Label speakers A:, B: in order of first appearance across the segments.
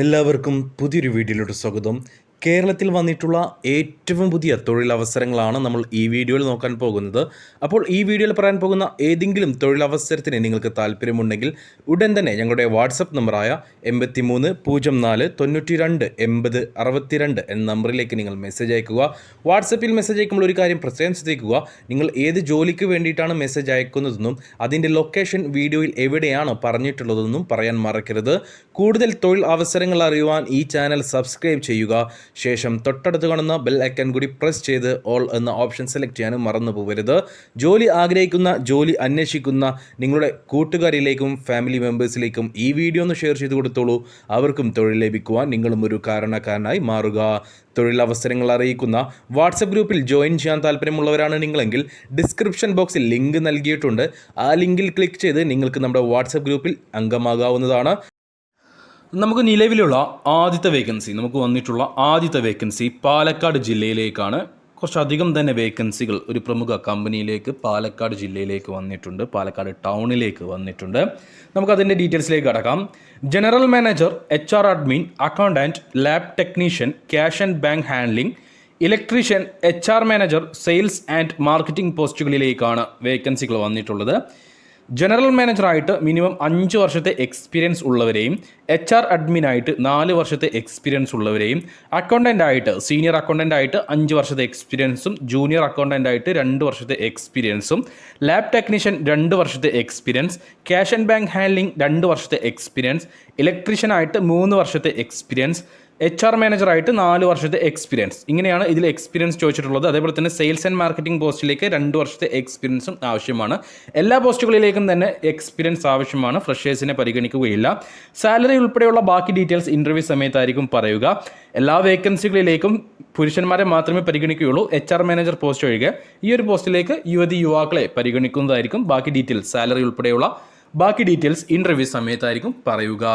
A: എല്ലാവർക്കും പുതിയൊരു വീഡിയോയിലോട്ട് സ്വാഗതം. കേരളത്തിൽ വന്നിട്ടുള്ള ഏറ്റവും പുതിയ തൊഴിലവസരങ്ങളാണ് നമ്മൾ ഈ വീഡിയോയിൽ നോക്കാൻ പോകുന്നത്. അപ്പോൾ ഈ വീഡിയോയിൽ പറയാൻ പോകുന്ന ഏതെങ്കിലും തൊഴിലവസരത്തിന് നിങ്ങൾക്ക് താല്പര്യമുണ്ടെങ്കിൽ ഉടൻ തന്നെ ഞങ്ങളുടെ വാട്സപ്പ് നമ്പറായ എൺപത്തി മൂന്ന് പൂജ്യം നാല് തൊണ്ണൂറ്റി രണ്ട് എൺപത് അറുപത്തിരണ്ട് എന്ന നമ്പറിലേക്ക് നിങ്ങൾ മെസ്സേജ് അയക്കുക. വാട്സപ്പിൽ മെസ്സേജ് അയക്കുമ്പോൾ ഒരു കാര്യം പ്രത്യേകം ശ്രദ്ധിക്കുക. നിങ്ങൾ ഏത് ജോലിക്ക് വേണ്ടിയിട്ടാണ് മെസ്സേജ് അയക്കുന്നതെന്നും അതിന്റെ ലൊക്കേഷൻ വീഡിയോയിൽ എവിടെയാണ് പറഞ്ഞിട്ടുള്ളതെന്നും പറയാൻ മറക്കരുത്. കൂടുതൽ തൊഴിൽ അവസരങ്ങൾ അറിയുവാൻ ഈ ചാനൽ സബ്സ്ക്രൈബ് ചെയ്യുക. ശേഷം തൊട്ടടുത്ത് കാണുന്ന ബെൽ ഐക്കൺ കൂടി പ്രസ് ചെയ്ത് ഓൾ എന്ന ഓപ്ഷൻ സെലക്ട് ചെയ്യാനും മറന്നു പോകരുത് ജോലി ആഗ്രഹിക്കുന്ന ജോലി അന്വേഷിക്കുന്ന നിങ്ങളുടെ കൂട്ടുകാരിലേക്കും ഫാമിലി മെമ്പേഴ്സിലേക്കും ഈ വീഡിയോ ഒന്ന് ഷെയർ ചെയ്ത് കൊടുത്തോളൂ. അവർക്കും തൊഴിൽ ലഭിക്കുവാൻ നിങ്ങളും ഒരു കാരണക്കാരനായി മാറുക. തൊഴിലവസരങ്ങൾ അറിയിക്കുന്ന വാട്സപ്പ് ഗ്രൂപ്പിൽ ജോയിൻ ചെയ്യാൻ താല്പര്യമുള്ളവരാണ് നിങ്ങളെങ്കിൽ ഡിസ്ക്രിപ്ഷൻ ബോക്സിൽ ലിങ്ക് നൽകിയിട്ടുണ്ട്. ആ ലിങ്കിൽ ക്ലിക്ക് ചെയ്ത് നിങ്ങൾക്ക് നമ്മുടെ വാട്സപ്പ് ഗ്രൂപ്പിൽ അംഗമാകാവുന്നതാണ്. നമുക്ക് നിലവിലുള്ള ആദ്യത്തെ വേക്കൻസി നമുക്ക് വന്നിട്ടുള്ള ആദ്യത്തെ വേക്കൻസി പാലക്കാട് ജില്ലയിലേക്കാണ്. കുറച്ചധികം തന്നെ വേക്കൻസികൾ ഒരു പ്രമുഖ കമ്പനിയിലേക്ക് പാലക്കാട് ജില്ലയിലേക്ക് വന്നിട്ടുണ്ട് പാലക്കാട് ടൗണിലേക്ക് വന്നിട്ടുണ്ട്. നമുക്കതിന്റെ ഡീറ്റെയിൽസിലേക്ക് കടക്കാം. General manager H R admin accountant lab technician cash and bank handling electrician H R manager sales and marketing പോസ്റ്റുകളിലേക്കാണ് വേക്കൻസികൾ വന്നിട്ടുള്ളത്. ജനറൽ മാനേജറായിട്ട് മിനിമം അഞ്ച് വർഷത്തെ എക്സ്പീരിയൻസ് ഉള്ളവരെയും എച്ച് ആർ അഡ്മിനായിട്ട് നാല് വർഷത്തെ എക്സ്പീരിയൻസ് ഉള്ളവരെയും അക്കൗണ്ടന്റ് ആയിട്ട് സീനിയർ അക്കൗണ്ടന്റ് ആയിട്ട് അഞ്ച് വർഷത്തെ എക്സ്പീരിയൻസും ജൂനിയർ അക്കൗണ്ടന്റ് ആയിട്ട് രണ്ട് വർഷത്തെ എക്സ്പീരിയൻസും ലാബ് ടെക്നീഷ്യൻ രണ്ട് വർഷത്തെ experience cash and bank handling രണ്ട് വർഷത്തെ എക്സ്പീരിയൻസ് ഇലക്ട്രീഷ്യനായിട്ട് മൂന്ന് വർഷത്തെ എക്സ്പീരിയൻസ് എച്ച് ആർ മാനേജറായിട്ട് നാല് വർഷത്തെ എക്സ്പീരിയൻസ് ഇങ്ങനെയാണ് ഇതിൽ എക്സ്പീരിയൻസ് ചോദിച്ചിട്ടുള്ളത്. അതേപോലെ തന്നെ സെയിൽസ് ആൻഡ് മാർക്കറ്റിംഗ് പോസ്റ്റിലേക്ക് രണ്ട് വർഷത്തെ എക്സ്പീരിയൻസും ആവശ്യമാണ്. എല്ലാ പോസ്റ്റുകളിലേക്കും തന്നെ എക്സ്പീരിയൻസ് ആവശ്യമാണ്. ഫ്രഷേഴ്സിനെ പരിഗണിക്കുകയില്ല. സാലറി ഉൾപ്പെടെയുള്ള ബാക്കി ഡീറ്റെയിൽസ് ഇന്റർവ്യൂ സമയത്തായിരിക്കും പറയുക. എല്ലാ വേക്കൻസികളിലേക്കും പുരുഷന്മാരെ മാത്രമേ പരിഗണിക്കുകയുള്ളൂ. എച്ച് ആർ മാനേജർ പോസ്റ്റ് ഒഴികെ ഈ ഒരു പോസ്റ്റിലേക്ക് യുവതി യുവാക്കളെ പരിഗണിക്കുന്നതായിരിക്കും. ബാക്കി ഡീറ്റെയിൽസ് സാലറി ഉൾപ്പെടെയുള്ള ബാക്കി ഡീറ്റെയിൽസ് ഇന്റർവ്യൂ സമയത്തായിരിക്കും പറയുക.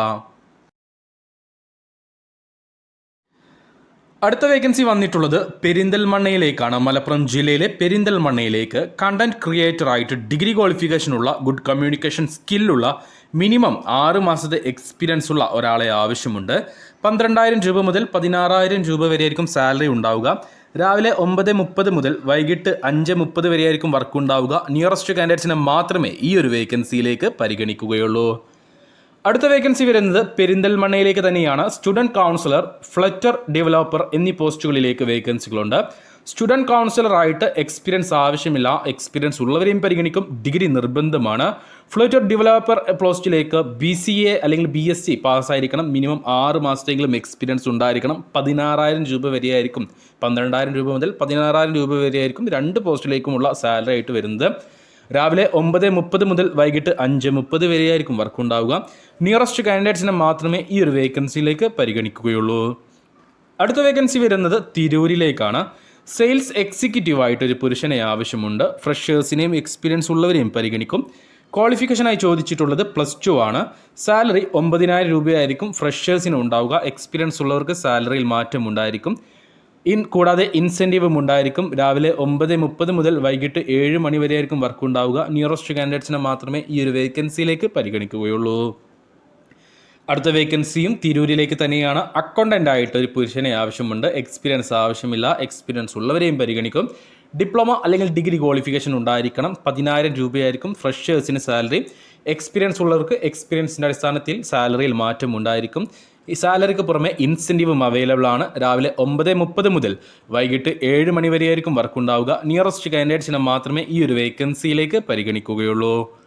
A: അടുത്ത വേക്കൻസി വന്നിട്ടുള്ളത് പെരിന്തൽമണ്ണയിലേക്കാണ്. മലപ്പുറം ജില്ലയിലെ പെരിന്തൽമണ്ണയിലേക്ക് കണ്ടന്റ് ക്രിയേറ്റർ ആയിട്ട് ഡിഗ്രി ക്വാളിഫിക്കേഷനുള്ള ഗുഡ് കമ്മ്യൂണിക്കേഷൻ സ്കില്ലുള്ള മിനിമം ആറ് മാസത്തെ എക്സ്പീരിയൻസ് ഉള്ള ഒരാളെ ആവശ്യമുണ്ട്. പന്ത്രണ്ടായിരം രൂപ മുതൽ പതിനാറായിരം രൂപ വരെയായിരിക്കും സാലറി ഉണ്ടാവുക. രാവിലെ ഒമ്പത് മുപ്പത് മുതൽ വൈകിട്ട് അഞ്ച് മുപ്പത് വരെയായിരിക്കും വർക്ക് ഉണ്ടാവുക. നിയറസ്റ്റ് കാൻഡിഡേറ്റ്സിനെ മാത്രമേ ഈ ഒരു വേക്കൻസിയിലേക്ക് പരിഗണിക്കുകയുള്ളൂ. അടുത്ത വേക്കൻസി വരുന്നത് പെരിന്തൽമണ്ണയിലേക്ക് തന്നെയാണ്. സ്റ്റുഡന്റ് കൗൺസിലർ ഫ്ലറ്റർ ഡെവലപ്പർ എന്നീ പോസ്റ്റുകളിലേക്ക് വേക്കൻസികളുണ്ട് സ്റ്റുഡന്റ് കൗൺസിലറായിട്ട് എക്സ്പീരിയൻസ് ആവശ്യമില്ല. എക്സ്പീരിയൻസ് ഉള്ളവരെയും പരിഗണിക്കും. ഡിഗ്രി നിർബന്ധമാണ്. ഫ്ലറ്റർ ഡെവലപ്പർ പോസ്റ്റിലേക്ക് ബി സി എ അല്ലെങ്കിൽ ബി എസ് സി പാസ്സായിരിക്കണം മിനിമം ആറ് മാസത്തെങ്കിലും എക്സ്പീരിയൻസ് ഉണ്ടായിരിക്കണം. പതിനാറായിരം രൂപ വരെയായിരിക്കും. പന്ത്രണ്ടായിരം രൂപ മുതൽ പതിനാറായിരം രൂപ വരെയായിരിക്കും രണ്ട് പോസ്റ്റിലേക്കുമുള്ള സാലറി ആയിട്ട് വരുന്നത്. രാവിലെ ഒമ്പത് മുപ്പത് മുതൽ വൈകിട്ട് അഞ്ച് മുപ്പത് വരെയായിരിക്കും വർക്ക് ഉണ്ടാവുക നിയറസ്റ്റ് കാൻഡിഡേറ്റ്സിനെ മാത്രമേ ഈ ഒരു വേക്കൻസിയിലേക്ക് പരിഗണിക്കുകയുള്ളൂ. അടുത്ത വേക്കൻസി വരുന്നത് തിരൂരിലേക്കാണ്. സെയിൽസ് എക്സിക്യൂട്ടീവ് ആയിട്ട് ഒരു പുരുഷനെ ആവശ്യമുണ്ട്. ഫ്രഷേഴ്സിനെയും എക്സ്പീരിയൻസ് ഉള്ളവരെയും പരിഗണിക്കും. ക്വാളിഫിക്കേഷനായി ചോദിച്ചിട്ടുള്ളത് പ്ലസ് ടു ആണ്. സാലറി ഒമ്പതിനായിരം രൂപയായിരിക്കും. ഫ്രഷേഴ്സിന് ഉണ്ടാവുക. എക്സ്പീരിയൻസ് ഉള്ളവർക്ക് സാലറിയിൽ മാറ്റം ഉണ്ടായിരിക്കും. ഇൻ കൂടാതെ ഇൻസെന്റീവും ഉണ്ടായിരിക്കും. രാവിലെ ഒമ്പത് മുപ്പത് മുതൽ വൈകിട്ട് ഏഴ് മണി വരെയായിരിക്കും വർക്ക് ഉണ്ടാവുക. നിയറസ്റ്റ് കാൻഡിഡേറ്റ്സിനെ മാത്രമേ ഈ ഒരു വേക്കൻസിയിലേക്ക് പരിഗണിക്കുകയുള്ളൂ. അടുത്ത വേക്കൻസിയും തിരൂരിലേക്ക് തന്നെയാണ്. അക്കൗണ്ടന്റ് ആയിട്ട് ഒരു പുരുഷനെ ആവശ്യമുണ്ട്. എക്സ്പീരിയൻസ് ആവശ്യമില്ല. എക്സ്പീരിയൻസ് ഉള്ളവരെയും പരിഗണിക്കും. ഡിപ്ലോമ അല്ലെങ്കിൽ ഡിഗ്രി ക്വാളിഫിക്കേഷൻ ഉണ്ടായിരിക്കണം. പതിനായിരം രൂപയായിരിക്കും ഫ്രഷേഴ്സിന് സാലറി എക്സ്പീരിയൻസ് ഉള്ളവർക്ക് എക്സ്പീരിയൻസിന്റെ അടിസ്ഥാനത്തിൽ സാലറിയിൽ മാറ്റം ഉണ്ടായിരിക്കും. ഈ സാലറിക്ക് പുറമെ ഇൻസെന്റീവും അവൈലബിൾ ആണ്. രാവിലെ ഒമ്പത് മുപ്പത് മുതൽ വൈകിട്ട് ഏഴ് മണി വരെയായിരിക്കും വർക്ക് ഉണ്ടാവുക. നിയറസ്റ്റ് കാൻഡിഡേറ്റ്സിനെ മാത്രമേ ഈ ഒരു വേക്കൻസിയിലേക്ക് പരിഗണിക്കുകയുള്ളൂ.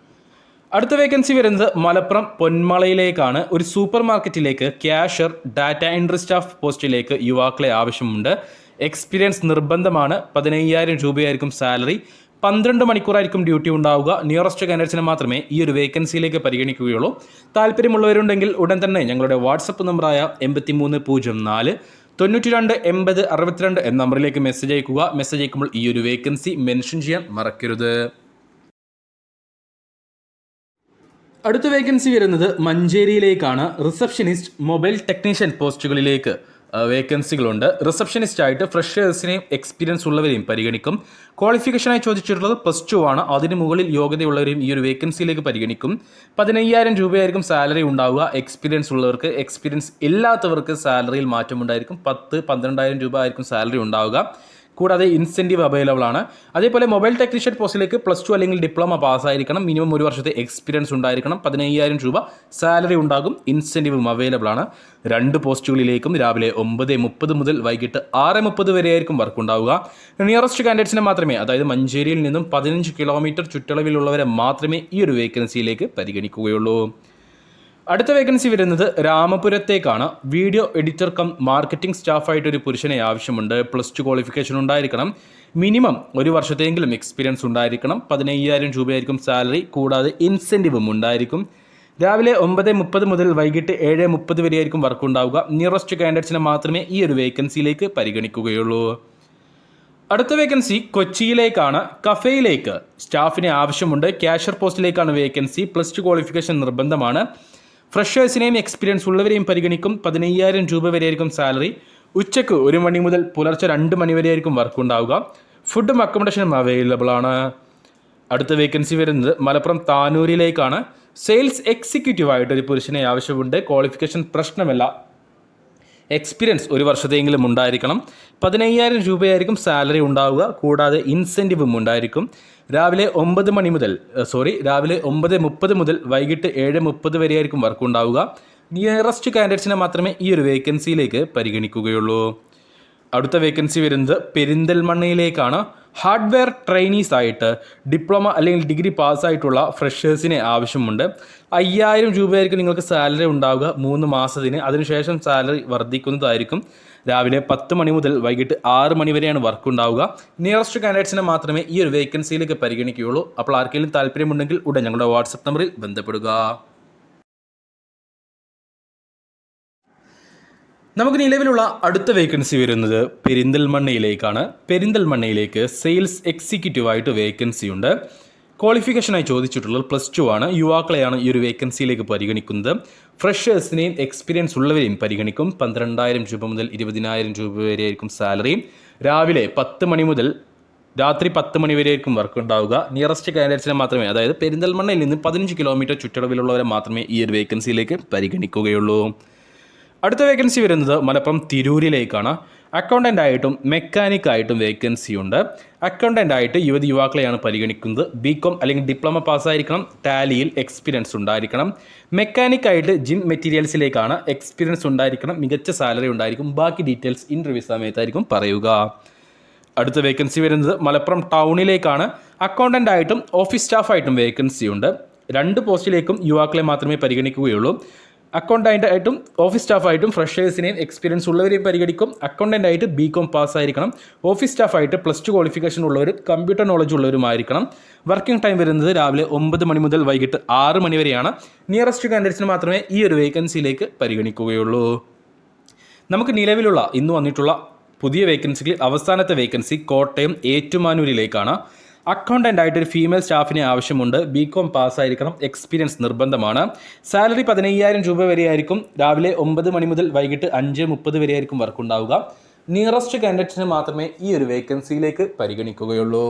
A: അടുത്ത വേക്കൻസി വരുന്നത് മലപ്പുറം പൊന്മളയിലേക്കാണ്. ഒരു സൂപ്പർ മാർക്കറ്റിലേക്ക് ക്യാഷർ ഡാറ്റ എൻട്രി സ്റ്റാഫ് പോസ്റ്റിലേക്ക് യുവാക്കളെ ആവശ്യമുണ്ട്. എക്സ്പീരിയൻസ് നിർബന്ധമാണ്. പതിനയ്യായിരം രൂപയായിരിക്കും സാലറി പന്ത്രണ്ട് മണിക്കൂറായിരിക്കും ഡ്യൂട്ടി ഉണ്ടാവുക. നിയറസ്റ്റ് കാൻഡിഡേറ്റ്സിനെ മാത്രമേ ഈ ഒരു വേക്കൻസിയിലേക്ക് പരിഗണിക്കുകയുള്ളൂ. താല്പര്യമുള്ളവരുണ്ടെങ്കിൽ ഉടൻ തന്നെ ഞങ്ങളുടെ വാട്സപ്പ് നമ്പറായ എൺപത്തി മൂന്ന് പൂജ്യം നാല് തൊണ്ണൂറ്റി രണ്ട് എൺപത് അറുപത്തിരണ്ട് എന്ന നമ്പറിലേക്ക് മെസ്സേജ് അയക്കുക മെസ്സേജ് അയക്കുമ്പോൾ ഈ ഒരു വേക്കൻസി മെൻഷൻ ചെയ്യാൻ മറക്കരുത്. അടുത്ത വേക്കൻസി വരുന്നത് മഞ്ചേരിയിലേക്കാണ്. റിസപ്ഷനിസ്റ്റ് മൊബൈൽ ടെക്നീഷ്യൻ പോസ്റ്റുകളിലേക്ക്. വേക്കൻസികളുണ്ട് റിസപ്ഷനിസ്റ്റ് ആയിട്ട് ഫ്രഷേഴ്സിനെയും എക്സ്പീരിയൻസ് ഉള്ളവരെയും പരിഗണിക്കും. ക്വാളിഫിക്കേഷനായി ചോദിച്ചിട്ടുള്ളത് പ്ലസ് ടു ആണ്. അതിന് മുകളിൽ യോഗ്യതയുള്ളവരെയും ഈ ഒരു വേക്കൻസിയിലേക്ക് പരിഗണിക്കും. പതിനയ്യായിരം രൂപയായിരിക്കും സാലറി ഉണ്ടാവുക. എക്സ്പീരിയൻസ് ഉള്ളവർക്ക് എക്സ്പീരിയൻസ് ഇല്ലാത്തവർക്ക് സാലറിയിൽ മാറ്റമുണ്ടായിരിക്കും. പത്ത് പന്ത്രണ്ടായിരം രൂപ ആയിരിക്കും സാലറി ഉണ്ടാവുക. കൂടാതെ ഇൻസെന്റീവ് അവൈലബിൾ ആണ്. അതേപോലെ മൊബൈൽ ടെക്നീഷ്യൻ പോസ്റ്റിലേക്ക് പ്ലസ് ടു അല്ലെങ്കിൽ ഡിപ്ലോമ പാസ്സായിരിക്കണം മിനിമം ഒരു വർഷത്തെ എക്സ്പീരിയൻസ് ഉണ്ടായിരിക്കണം. പതിനയ്യായിരം രൂപ സാലറി ഉണ്ടാകും. ഇൻസെന്റീവും അവൈലബിൾ ആണ്. രണ്ട് പോസ്റ്റുകളിലേക്കും രാവിലെ ഒമ്പത് മുപ്പത് മുതൽ വൈകിട്ട് ആറ് മുപ്പത് വരെയായിരിക്കും വർക്ക് ഉണ്ടാവുക. നിയറസ്റ്റ് കാൻഡിഡേറ്റ്സിനെ മാത്രമേ അതായത് മഞ്ചേരിയിൽ നിന്നും പതിനഞ്ച് കിലോമീറ്റർ ചുറ്റളവിലുള്ളവരെ മാത്രമേ ഈ ഒരു വേക്കൻസിയിലേക്ക് പരിഗണിക്കുകയുള്ളൂ. അടുത്ത വേക്കൻസി വരുന്നത് രാമപുരത്തേക്കാണ്. വീഡിയോ എഡിറ്റർ കം മാർക്കറ്റിംഗ് സ്റ്റാഫായിട്ട് ഒരു പുരുഷനെ ആവശ്യമുണ്ട്. പ്ലസ് ടു ക്വാളിഫിക്കേഷൻ ഉണ്ടായിരിക്കണം. മിനിമം ഒരു വർഷത്തെങ്കിലും എക്സ്പീരിയൻസ് ഉണ്ടായിരിക്കണം. പതിനയ്യായിരം രൂപയായിരിക്കും സാലറി കൂടാതെ ഇൻസെന്റീവും ഉണ്ടായിരിക്കും. രാവിലെ ഒമ്പത് മുപ്പത് മുതൽ വൈകിട്ട് ഏഴ് മുപ്പത് വരെയായിരിക്കും വർക്ക് ഉണ്ടാവുക. നിയറസ്റ്റ് കാൻഡിഡേറ്റ്സിനെ മാത്രമേ ഈ ഒരു വേക്കൻസിയിലേക്ക് പരിഗണിക്കുകയുള്ളൂ. അടുത്ത വേക്കൻസി കൊച്ചിയിലേക്കാണ്. കഫേയിലേക്ക് സ്റ്റാഫിനെ ആവശ്യമുണ്ട്. ക്യാഷർ പോസ്റ്റിലേക്കാണ് വേക്കൻസി പ്ലസ് ടു ക്വാളിഫിക്കേഷൻ നിർബന്ധമാണ്. ഫ്രഷേഴ്സിനെയും എക്സ്പീരിയൻസ് ഉള്ളവരെയും പരിഗണിക്കും പതിനയ്യായിരം രൂപ വരെയായിരിക്കും സാലറി ഉച്ചയ്ക്ക് ഒരു മണി മുതൽ പുലർച്ചെ രണ്ട് മണി വരെയായിരിക്കും വർക്ക് ഉണ്ടാവുക. ഫുഡും അക്കോമഡേഷനും അവൈലബിൾ ആണ്. അടുത്ത വേക്കൻസി വരുന്നത് മലപ്പുറം താനൂരിലേക്കാണ്. സെയിൽസ് എക്സിക്യൂട്ടീവ് ആയിട്ട് ഒരു പുരുഷനെ ആവശ്യമുണ്ട്. ക്വാളിഫിക്കേഷൻ പ്രശ്നമല്ല. എക്സ്പീരിയൻസ് ഒരു വർഷത്തെങ്കിലും ഉണ്ടായിരിക്കണം. പതിനയ്യായിരം രൂപയായിരിക്കും സാലറി ഉണ്ടാവുക. കൂടാതെ ഇൻസെന്റീവും ഉണ്ടായിരിക്കും. രാവിലെ ഒമ്പത് മണി മുതൽ സോറി രാവിലെ ഒമ്പത് മുപ്പത് മുതൽ വൈകിട്ട് ഏഴ് മുപ്പത് വരെയായിരിക്കും വർക്ക് ഉണ്ടാവുക. നിയറസ്റ്റ് കാൻഡിഡേറ്റ്സിനെ മാത്രമേ ഈ ഒരു വേക്കൻസിയിലേക്ക് പരിഗണിക്കുകയുള്ളൂ. അടുത്ത വേക്കൻസി വരുന്നത് പെരിന്തൽമണ്ണയിലേക്കാണ്. ഹാർഡ്വെയർ ട്രെയിനീസ് ആയിട്ട് ഡിപ്ലോമ അല്ലെങ്കിൽ ഡിഗ്രി പാസ്സായിട്ടുള്ള ഫ്രഷേഴ്സിനെ ആവശ്യമുണ്ട്. അയ്യായിരം രൂപയായിരിക്കും നിങ്ങൾക്ക് സാലറി ഉണ്ടാവുക മൂന്ന് മാസത്തിന്. അതിനുശേഷം സാലറി വർദ്ധിക്കുന്നതായിരിക്കും. രാവിലെ പത്ത് മണി മുതൽ വൈകിട്ട് ആറ് മണി വരെയാണ് വർക്ക് ഉണ്ടാവുക. നിയറസ്റ്റ് കാൻഡിഡേറ്റ്സിനെ മാത്രമേ ഈ ഒരു വേക്കൻസിയിലേക്ക് പരിഗണിക്കുകയുള്ളൂ. അപ്പോൾ ആർക്കെങ്കിലും താല്പര്യമുണ്ടെങ്കിൽ ഉടൻ ഞങ്ങളുടെ വാട്സപ്പ് നമ്പറിൽ ബന്ധപ്പെടുക. നമുക്ക് നിലവിലുള്ള അടുത്ത വേക്കൻസി വരുന്നത് പെരിന്തൽമണ്ണയിലേക്കാണ്. പെരിന്തൽമണ്ണയിലേക്ക് സെയിൽസ് എക്സിക്യൂട്ടീവ് ആയിട്ട് വേക്കൻസി ഉണ്ട്. ക്വാളിഫിക്കേഷനായി ചോദിച്ചിട്ടുള്ളത് പ്ലസ് ടു ആണ്. യുവാക്കളെയാണ് ഈ ഒരു വേക്കൻസിയിലേക്ക് പരിഗണിക്കുന്നത്. ഫ്രഷേഴ്സിനെയും എക്സ്പീരിയൻസ് ഉള്ളവരെയും പരിഗണിക്കും. പന്ത്രണ്ടായിരം രൂപ മുതൽ ഇരുപതിനായിരം രൂപ വരെ ആയിരിക്കും സാലറി രാവിലെ പത്ത് മണി മുതൽ രാത്രി പത്ത് മണി വരെ ആയിരിക്കും വർക്ക് ഉണ്ടാവുക. നിയറസ്റ്റ് കാൻഡിഡേറ്റ്സിനെ മാത്രമേ അതായത് പെരിന്തൽമണ്ണയിൽ നിന്ന് പതിനഞ്ച് കിലോമീറ്റർ ചുറ്റളവിലുള്ളവരെ മാത്രമേ ഈ ഒരു വേക്കൻസിയിലേക്ക് പരിഗണിക്കുകയുള്ളൂ. അടുത്ത വേക്കൻസി വരുന്നത് മലപ്പുറം തിരൂരിലേക്കാണ്. അക്കൗണ്ടന്റ് ആയിട്ടും മെക്കാനിക് ആയിട്ടും വേക്കൻസി ഉണ്ട്. അക്കൗണ്ടന്റ് ആയിട്ട് യുവതി യുവാക്കളെയാണ് പരിഗണിക്കുന്നത്. ബി കോം അല്ലെങ്കിൽ ഡിപ്ലോമ പാസ്സായിരിക്കണം ടാലിയിൽ എക്സ്പീരിയൻസ് ഉണ്ടായിരിക്കണം. മെക്കാനിക് ആയിട്ട് ജിം മെറ്റീരിയൽസിലേക്കാണ് എക്സ്പീരിയൻസ് ഉണ്ടായിരിക്കണം. മികച്ച സാലറി ഉണ്ടായിരിക്കും. ബാക്കി ഡീറ്റെയിൽസ് ഇന്റർവ്യൂ സമയത്തായിരിക്കും പറയുക. അടുത്ത വേക്കൻസി വരുന്നത് മലപ്പുറം ടൗണിലേക്കാണ്. അക്കൗണ്ടന്റ് ആയിട്ടും ഓഫീസ് സ്റ്റാഫായിട്ടും വേക്കൻസി ഉണ്ട്. രണ്ട് പോസ്റ്റിലേക്കും യുവാക്കളെ മാത്രമേ പരിഗണിക്കുകയുള്ളൂ. അക്കൗണ്ടന്റ് ആയിട്ടും ഓഫീസ് സ്റ്റാഫായിട്ടും ഫ്രഷേഴ്സിനെയും എക്സ്പീരിയൻസ് ഉള്ളവരെയും പരിഗണിക്കും. അക്കൗണ്ടന്റ് ആയിട്ട് ബി കോം പാസ്സായിരിക്കണം ഓഫീസ് സ്റ്റാഫായിട്ട് പ്ലസ് ടു ക്വാളിഫിക്കേഷൻ ഉള്ളവരും കമ്പ്യൂട്ടർ നോളജ് ഉള്ളവരുമായിരിക്കണം വർക്കിംഗ് ടൈം വരുന്നത് രാവിലെ ഒമ്പത് മണി മുതൽ വൈകിട്ട് ആറ് മണി വരെയാണ്. നിയറസ്റ്റ് കാൻഡിഡേറ്റ്സിന് മാത്രമേ ഈ ഒരു വേക്കൻസിയിലേക്ക് പരിഗണിക്കുകയുള്ളൂ. നമുക്ക് നിലവിലുള്ള ഇന്ന് വന്നിട്ടുള്ള പുതിയ വേക്കൻസികളിൽ അവസാനത്തെ വേക്കൻസി കോട്ടയം ഏറ്റുമാനൂരിലേക്കാണ്. അക്കൗണ്ടന്റ് ആയിട്ട് ഒരു ഫീമെയിൽ സ്റ്റാഫിനെ ആവശ്യമുണ്ട്. ബി കോം പാസ്സായിരിക്കണം. എക്സ്പീരിയൻസ് നിർബന്ധമാണ്. സാലറി പതിനയ്യായിരം രൂപ വരെ ആയിരിക്കും രാവിലെ ഒമ്പത് മണി മുതൽ വൈകിട്ട് അഞ്ച് മുപ്പത് വരെയായിരിക്കും വർക്ക് ഉണ്ടാവുക. നിയറസ്റ്റ് കാൻഡിഡേറ്റ്സിന് മാത്രമേ ഈ ഒരു വേക്കൻസിയിലേക്ക് പരിഗണിക്കുകയുള്ളൂ.